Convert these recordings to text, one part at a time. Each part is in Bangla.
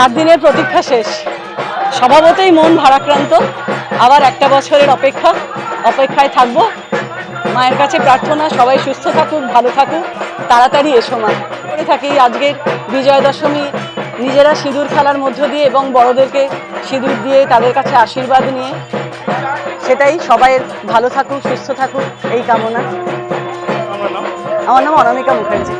চার দিনের প্রতীক্ষা শেষ। স্বভাবতই মন ভারাক্রান্ত। আবার একটা বছরের অপেক্ষা। অপেক্ষায় থাকব। মায়ের কাছে প্রার্থনা, সবাই সুস্থ থাকুক, ভালো থাকুক। তাড়াতাড়ি এসো মা। করে থাকি আজকের বিজয়া দশমী নিজেরা সিঁদুর খেলার মধ্য দিয়ে এবং বড়দেরকে সিঁদুর দিয়ে তাদের কাছে আশীর্বাদ নিয়ে। সেটাই সবাই ভালো থাকুক, সুস্থ থাকুক, এই কামনা। আমার নাম অনামিকা মুখার্জি।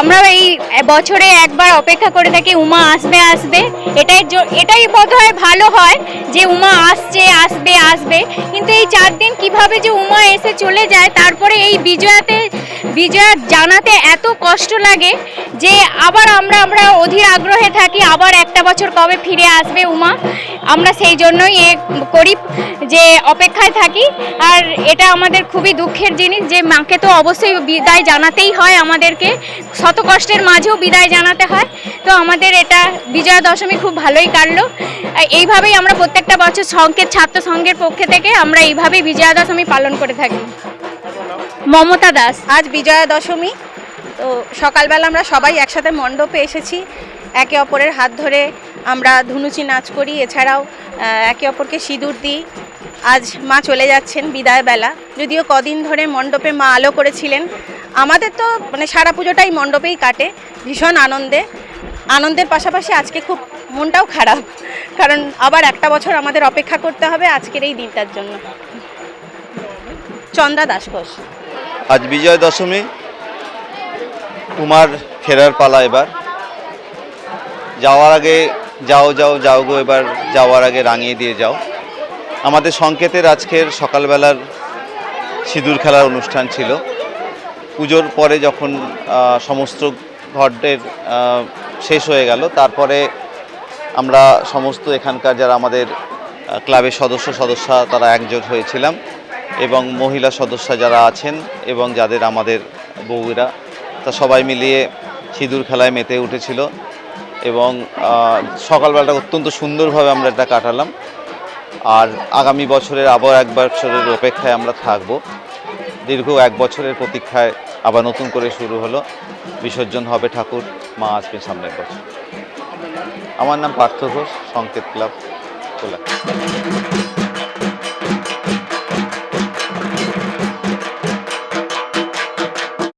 আমরা এই বছরে একবার অপেক্ষা করে থাকি, উমা আসবে আসবে। এটাই এটাই বোধ হয় ভালো হয় যে উমা আসছে, আসবে আসবে। কিন্তু এই চার দিন কীভাবে যে উমা এসে চলে যায়, তারপরে এই বিজয়াতে, বিজয়া জানাতে এত কষ্ট লাগে যে আবার আমরা আমরা অধীর আগ্রহে থাকি, আবার একটা বছর কবে ফিরে আসবে উমা। আমরা সেই জন্যই এ করি যে অপেক্ষায় থাকি। আর এটা আমাদের খুবই দুঃখের জিনিস যে মাকে তো অবশ্যই বিদায় জানাতেই হয় আমাদেরকে। শত কষ্টের মাঝেও বিদায় জানাতে হয়। তো আমাদের এটা বিজয়া দশমী খুব ভালোই কাটলো। এইভাবেই আমরা প্রত্যেকটা বছর সংকেত ছাত্র সংঘের পক্ষে থেকে আমরা এইভাবেই বিজয়া দশমী পালন করে থাকি। মমতা দাস। আজ বিজয়া দশমী তো সকালবেলা আমরা সবাই একসাথে মণ্ডপে এসেছি। একে অপরের হাত ধরে আমরা ধুনুচি নাচ করি, এছাড়াও একে অপরকে সিঁদুর দিই। আজ মা চলে যাচ্ছেন বিদায় বেলা। যদিও কদিন ধরে মণ্ডপে মা আলো করেছিলেন, আমাদের তো মানে সারা পুজোটাই মণ্ডপেই কাটে, ভীষণ আনন্দে। আনন্দের পাশাপাশি আজকে খুব মনটাও খারাপ, কারণ আবার একটা বছর আমাদের অপেক্ষা করতে হবে আজকের এই দিনটার জন্য। চন্দ্রা দাস ঘোষ। আজ বিজয়া দশমী, উমার ফেরার পালা এবার। যাওয়ার আগে যাও যাও যাও গো, এবার যাওয়ার আগে রাঙিয়ে দিয়ে যাও। আমাদের সংকেতের আজকের সকালবেলার সিঁদুর খেলার অনুষ্ঠান ছিল। পুজোর পরে যখন সমস্ত ঘটের শেষ হয়ে গেল, তারপরে আমরা সমস্ত এখানকার যারা আমাদের ক্লাবের সদস্য, সদস্যা, তারা একজোট হয়েছিলাম এবং মহিলা সদস্য যারা আছেন এবং যাদের আমাদের বউরা তা সবাই মিলিয়ে সিঁদুর খেলায় মেতে উঠেছিল। এবং সকালবেলাটা অত্যন্ত সুন্দরভাবে আমরা এটা কাটালাম। আর আগামী বছরের আবার এক বছরের অপেক্ষায় আমরা থাকব। দীর্ঘ এক বছরের প্রতীক্ষায় আবার নতুন করে শুরু হলো। বিসর্জন হবে ঠাকুর, মা আসবে সামনের বছর। আমার নাম পার্থ ঘোষ, সংকেত ক্লাব কোলা